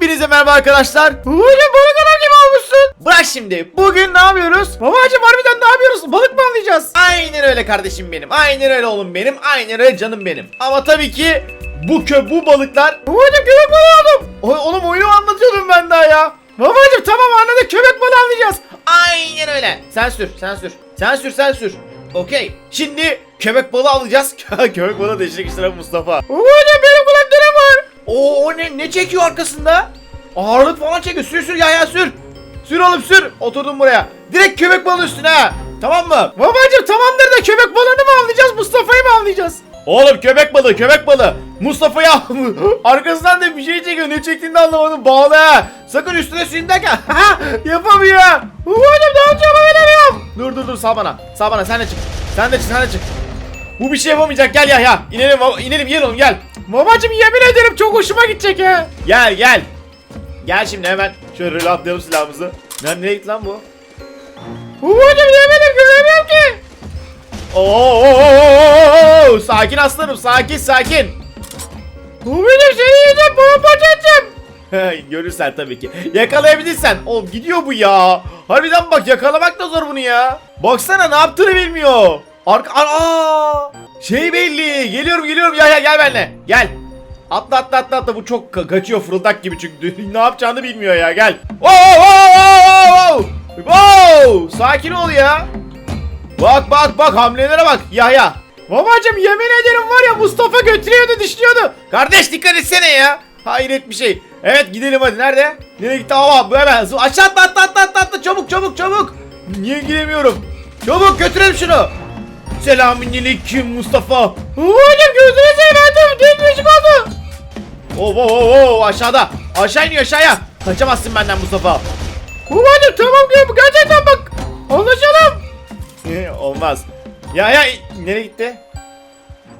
Hepinize merhaba arkadaşlar. Hocam balık adam gibi olmuşsun. Bırak şimdi. Bugün ne yapıyoruz? Babacım harbiden ne yapıyoruz? Balık mı avlayacağız? Aynen öyle kardeşim benim. Aynen öyle oğlum benim. Aynen öyle canım benim. Ama tabii ki bu kö bu balıklar. Babacım köpek balığı aldım. Oğlum oyunu anlatıyordum ben daha ya. Babacım tamam anladık köpek balığı avlayacağız. Aynen öyle. Sen sür, sen sür. Sen sür, sen sür. Okey. Şimdi köpek balığı alacağız. köpek balığı değişik işlere Mustafa. Babacım. Oo o ne ne çekiyor arkasında? Ağırlık falan çekiyor. Sür sür ya ya sür. Sür oğlum sür. Oturdum buraya. Direkt köpek balığı üstüne. Tamam mı? Babacım tamamdır da köpek balığını mı avlayacağız Mustafa'yı mı avlayacağız? Oğlum köpek balığı köpek balığı. Mustafa'ya arkasından da bir şey çekiyor. Ne çektiğini de anlamadım. Bağlı ha. Sakın üstüne suyun derken. Yapamıyor. Babacım ne bilemiyorum. Dur dur dur sağ bana. Sağ bana sen de çık. Sen de çık sen de çık. Bu bir şey yapamayacak. Gel ya ya. İnelim inelim oğlum gel. Babacım yemin ederim çok hoşuma gidecek ya. Gel gel. Gel şimdi hemen şöyle reloadlayalım silahımızı. Lan nereye gitti lan bu? Babacım yemin ederim göremiyorum ki. Oo, sakin aslanım sakin sakin. Babacım seni yiyeceğim paramparça edeceğim. Görürsen tabii ki. Yakalayabilirsen. Oğlum gidiyor bu ya. Harbiden bak yakalamak da zor bunu ya. Baksana ne yaptığını bilmiyor. Arka aa şey belli. Geliyorum geliyorum. Ya ya gel benimle. Gel. Atla atla atla atla. Bu çok ka- kaçıyor fırıldak gibi çünkü ne yapacağını bilmiyor ya. Gel. Oo, oo, oo, oo. Oo, sakin ol ya. Bak bak bak hamlelere bak. Ya ya. Babacım yemin ederim var ya Mustafa götürüyordu dişliyordu. Kardeş dikkat etsene ya. Hayret bir şey. Evet gidelim hadi. Nerede? Nereye gitti? Aa bu hemen. Aşağı atla atla atla atla atla. Çabuk çabuk çabuk. Niye giremiyorum? Çabuk götürelim şunu. Selamünaleyküm Mustafa. Babacım gözünü sevmedim. Değişik oldu. Oo oo oo oo aşağıda. Aşağı iniyor aşağıya. Kaçamazsın benden Mustafa. Babacım tamam ki gerçekten bak. Anlaşalım. Ee, Olmaz. Ya ya nereye gitti?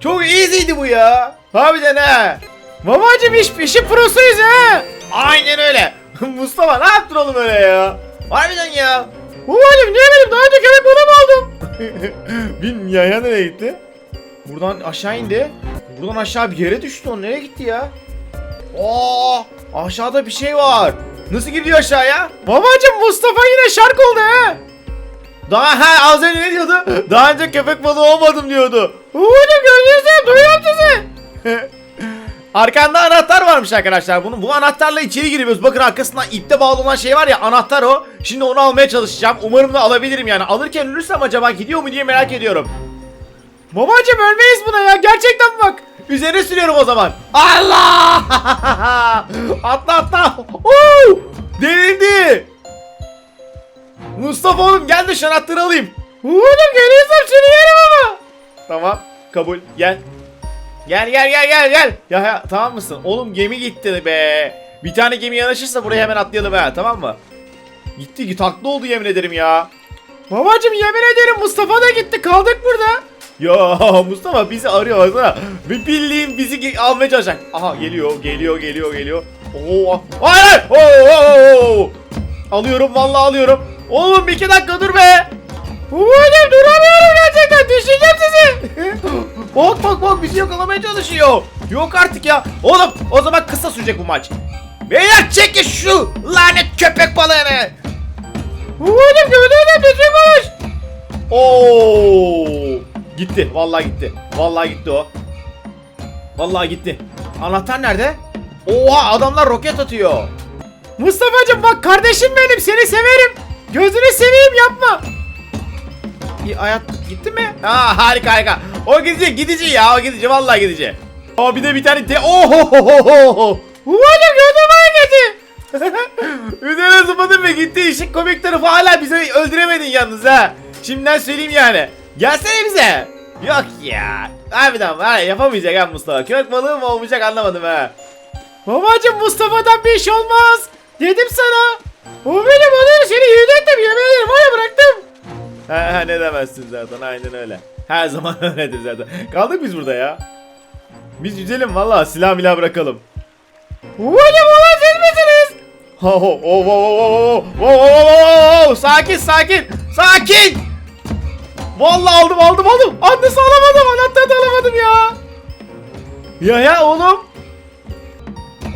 Çok easy'ydi bu ya. Harbiden ha. Babacım iş, işin prosuyuz ha. Aynen öyle. Mustafa ne yaptın oğlum öyle ya? Harbiden ya. Babacım niye benim daha önce köpek balığı mı aldım? Bin yaya nereye gitti? Buradan aşağı indi. Buradan aşağı bir yere düştü o. Nereye gitti ya? Oo, aşağıda bir şey var. Nasıl gidiyor aşağıya? Babacım Mustafa yine şark oldu ha. Daha ha az önce ne diyordu? Daha önce köpek balığı olmadım diyordu. Babacım gözünü seveyim duyuyorum sizi. Arkanda anahtar varmış arkadaşlar. Bunun bu anahtarla içeri giriyoruz. Bakın arkasından ipte bağlı olan şey var ya anahtar o. Şimdi onu almaya çalışacağım. Umarım da alabilirim yani. Alırken ölürsem acaba gidiyor mu diye merak ediyorum. Babacım ölmeyiz buna ya gerçekten bak. Üzerine sürüyorum o zaman. Allah! atla atla. Oo! Devrildi. Mustafa oğlum gel de anahtarı alayım. Babacım geliyorsam seni yerim ama. Tamam kabul gel. Gel gel gel gel gel. Ya, ya tamam mısın? Oğlum gemi gitti be. Bir tane gemi yanaşırsa buraya hemen atlayalım ha tamam mı? Gitti git haklı oldu yemin ederim ya. Babacım yemin ederim Mustafa da gitti kaldık burada. Ya Mustafa bizi arıyor baksana. Bir bildiğin bizi almaya çalışacak. Aha geliyor, geliyor, geliyor, geliyor. Oo, hayır, hayır. Oo, oo, oo. Alıyorum, vallahi alıyorum. Oğlum bir iki dakika dur be. Babacım duramıyorum gerçekten düşeceğim sizi. Bak bak bak bizi yakalamaya çalışıyor. Yok artık ya. Oğlum o zaman kısa sürecek bu maç. Beyler çekin şu lanet köpek balığını. Babacım gözünü düşün konuş. Oo! Gitti. Vallahi gitti. Vallahi gitti o. Vallahi gitti. Anahtar nerede? Oha adamlar roket atıyor. Mustafa'cım bak kardeşim benim seni severim. Gözünü seveyim yapma. Hayat gitti mi? Ha harika harika. O gidici gidici ya o gidici vallahi gidici. Aa bir de bir tane de oho Babacım gözüm hareketi. Üzerine zıpladın ve gitti işin komik tarafı hala bizi öldüremedin yalnız ha. Şimdiden söyleyeyim yani. Gelsene bize. Yok ya. Harbiden var ya yapamayacak ha Mustafa. Köpek balığı mı olmayacak anlamadım ha. Babacım Mustafa'dan bir iş olmaz. Dedim sana. O benim onu seni yürüdüm yemin ederim var ya bıraktım. Ha, ha ne demezsin zaten aynen öyle. Her zaman öyledir zaten. Kaldık biz burada ya. Biz yüzelim valla silah milah bırakalım. Oğlum oğlum siz misiniz? Ho ho ho ho ho ho ho ho Sakin sakin sakin. Valla aldım aldım aldım. Annesi alamadım anahtarı da alamadım ya. Ya ya oğlum.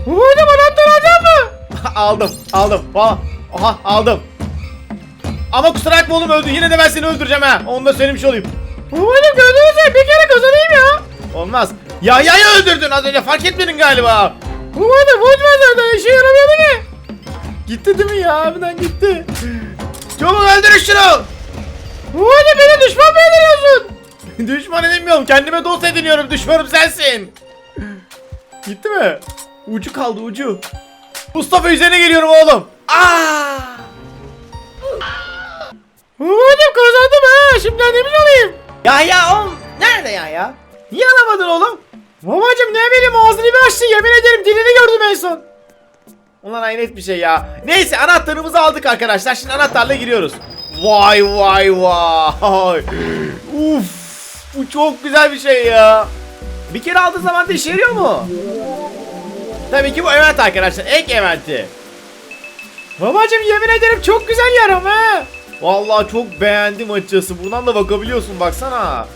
Oğlum anahtarı alacağım mı? aldım aldım. Aha, aha aldım. Ama kusura bakma oğlum öldü. Yine de ben seni öldüreceğim ha. Onu da söylemiş olayım. Gördünüz mü? Bir kere kazanayım ya. Olmaz. Yahya'yı öldürdün az önce fark etmedin galiba. Boş ver zaten işe yaramıyor ki. Gitti değil mi ya? Harbiden gitti. Çabuk öldürün şunu. Babacım beni düşman mı ediniyorsun? Düşman edinmiyorum. Kendime dost ediniyorum. Düşmanım sensin. Gitti mi? Ucu kaldı ucu. Mustafa üzerine geliyorum oğlum. Aa! Babacım kazandım ha. Şimdi annemin olayım. Ya ya oğlum. Nerede ya ya? Niye alamadın oğlum? Babacım ne bileyim ağzını bir açtı yemin ederim dilini gördüm en son. Ulan hayret bir şey ya. Neyse anahtarımızı aldık arkadaşlar. Şimdi anahtarla giriyoruz. Vay vay vay. Uf. Bu çok güzel bir şey ya. Bir kere aldığı zaman da işe yarıyor mu? Tabii ki bu event arkadaşlar. Ek eventi. Babacım yemin ederim çok güzel yaram ha. Vallahi çok beğendim açıkçası. Buradan da bakabiliyorsun baksana.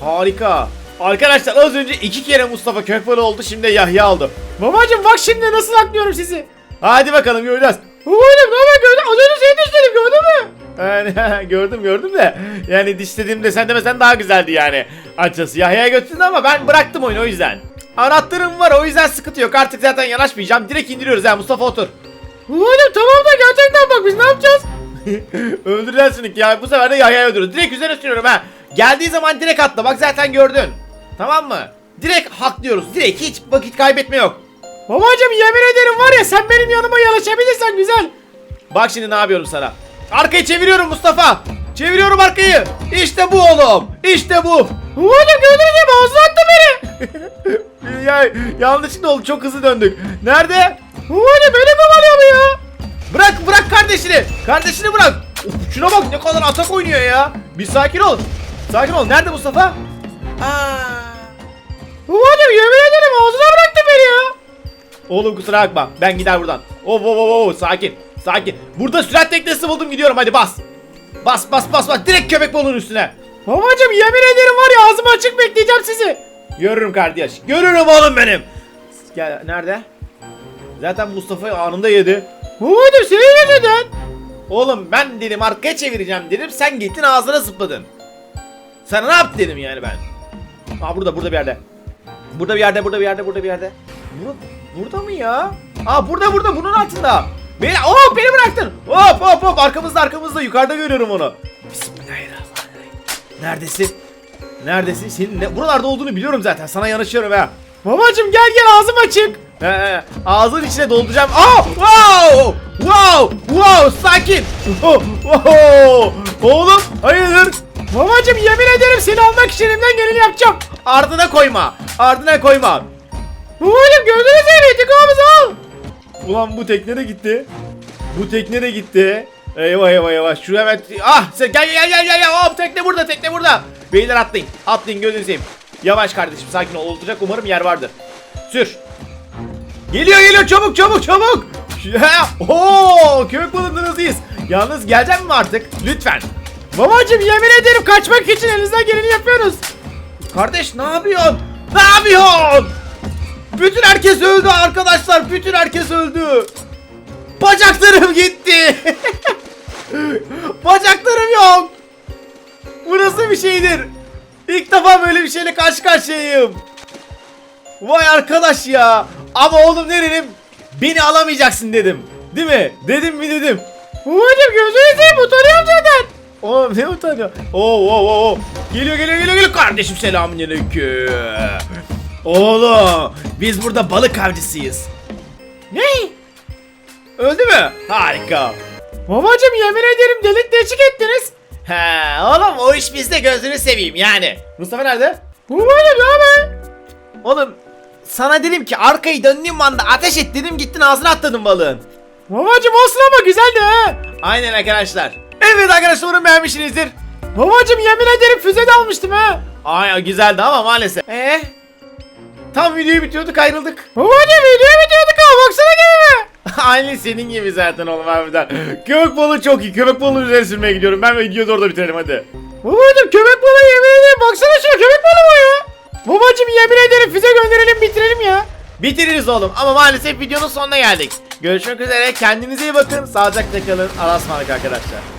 Harika. Arkadaşlar az önce iki kere Mustafa Kökbalı oldu. Şimdi Yahya aldı. Babacım bak şimdi nasıl aklıyorum sizi. Hadi bakalım göreceğiz. Babacım ne haber gördün? Az önce seni düşledim gördün mü? Yani gördüm gördüm de yani dişlediğimde sen demesen daha güzeldi yani. Açıkçası Yahya'ya götürdün ama ben bıraktım oyunu o yüzden. Anahtarım var o yüzden sıkıntı yok artık zaten yanaşmayacağım direkt indiriyoruz ha Mustafa otur. Babacım tamam da gerçekten bak biz ne yapacağız? Öldüreceğiz seni ya bu sefer de Yahya'yı öldürürüz direkt üzerine sürüyorum ha. Geldiği zaman direkt atla bak zaten gördün. Tamam mı? Direkt haklıyoruz direkt hiç vakit kaybetme yok. Babacım yemin ederim var ya sen benim yanıma yanaşabilirsen güzel. Bak şimdi ne yapıyorum sana. Arkayı çeviriyorum Mustafa. Çeviriyorum arkayı. İşte bu oğlum. İşte bu. Babacım gördünüz mü ağzına attı beni. ya yanlışlıkla oldu. Çok hızlı döndük. Nerede? Babacım beni kovalıyor bu ya. Bırak bırak kardeşini. Kardeşini bırak. Of, şuna bak ne kadar atak oynuyor ya. Bir sakin ol. Sakin ol. Nerede Mustafa? Aa. Babacım yemin ederim ağzına bıraktı beni ya. Oğlum kusura bakma. Ben gider buradan. Oh oh oh oh sakin. Sakin. Burada sürat teknesi buldum gidiyorum hadi bas. Bas bas bas bas. Direkt köpek balığının üstüne. Babacım yemin ederim var ya ağzımı açık bekleyeceğim sizi. Görürüm kardeş. Görürüm oğlum benim. Gel nerede? Zaten Mustafa anında yedi. Babacım senin yüzünden. Oğlum ben dedim arkaya çevireceğim dedim. Sen gittin ağzına zıpladın. Sana ne yap dedim yani ben. Aa burada burada bir yerde. Burada bir yerde burada bir yerde burada bir yerde. Burada, burada mı ya? Aa burada burada bunun altında. Beni hop beni bıraktın. Hop hop hop arkamızda arkamızda yukarıda görüyorum onu. Bismillahirrahmanirrahim. Neredesin? Neredesin? Senin ne, buralarda olduğunu biliyorum zaten. Sana yanaşıyorum ha. Babacım gel gel ağzım açık. Ağzın içine dolduracağım. Aa! Wow! Wow! Wow! Sakin. Oh, oh. Oğlum hayırdır? Babacım yemin ederim seni almak için elimden geleni yapacağım. Ardına koyma. Ardına koyma. Babacım gördünüz mü? İntikamımızı al. Ulan bu tekne de gitti. Bu tekne de gitti. Eyvah eyvah eyvah. Şu hemen ah sen gel gel gel gel. Hop tekne burada tekne burada. Beyler atlayın. Atlayın gözünü seveyim. Yavaş kardeşim sakin ol. Olacak umarım yer vardır. Sür. Geliyor geliyor çabuk çabuk çabuk. Oo köpek balığından hızlıyız. Yalnız gelecek mi artık? Lütfen. Babacım yemin ederim kaçmak için elinizden geleni yapıyoruz. Kardeş ne yapıyorsun? Ne yapıyorsun? Bütün herkes öldü arkadaşlar. Bütün herkes öldü. Bacaklarım gitti. Bacaklarım yok. Bu nasıl bir şeydir? İlk defa böyle bir şeyle karşı karşıyayım. Vay arkadaş ya. Ama oğlum ne dedim? Beni alamayacaksın dedim. Değil mi? Dedim mi dedim. Babacım gözünü seveyim utanıyorum zaten. Oğlum ne utanıyor? Oo oo oo. Geliyor geliyor geliyor geliyor. Kardeşim selamünaleyküm. Oğlum biz burada balık avcısıyız. Ne? Öldü mü? Harika. Babacım yemin ederim delik deşik ettiniz. He oğlum o iş bizde gözünü seveyim yani. Mustafa nerede? Babacım ne haber? Oğlum sana dedim ki arkayı döndüğüm anda ateş et dedim gittin ağzına atladın balığın. Babacım olsun ama güzeldi ha. Aynen arkadaşlar. Evet arkadaşlar umarım beğenmişsinizdir. Babacım yemin ederim füze de almıştım ha. Ay güzeldi ama maalesef. Eee? Tam videoyu bitiyorduk ayrıldık. Babacım video bitiyorduk ama baksana gibi? Aynı senin gibi zaten oğlum harbiden. Köpek balığı çok iyi. Köpek balığı üzerine sürmeye gidiyorum. Ben videoyu da orada bitirelim hadi. Babacım köpek balığı yemin ederim baksana şuna köpek balığı bu ya. Babacım yemin ederim füze gönderelim bitirelim ya. Bitiririz oğlum ama maalesef videonun sonuna geldik. Görüşmek üzere. Kendinize iyi bakın. Sağlıcakla kalın. Alasmalık arkadaşlar.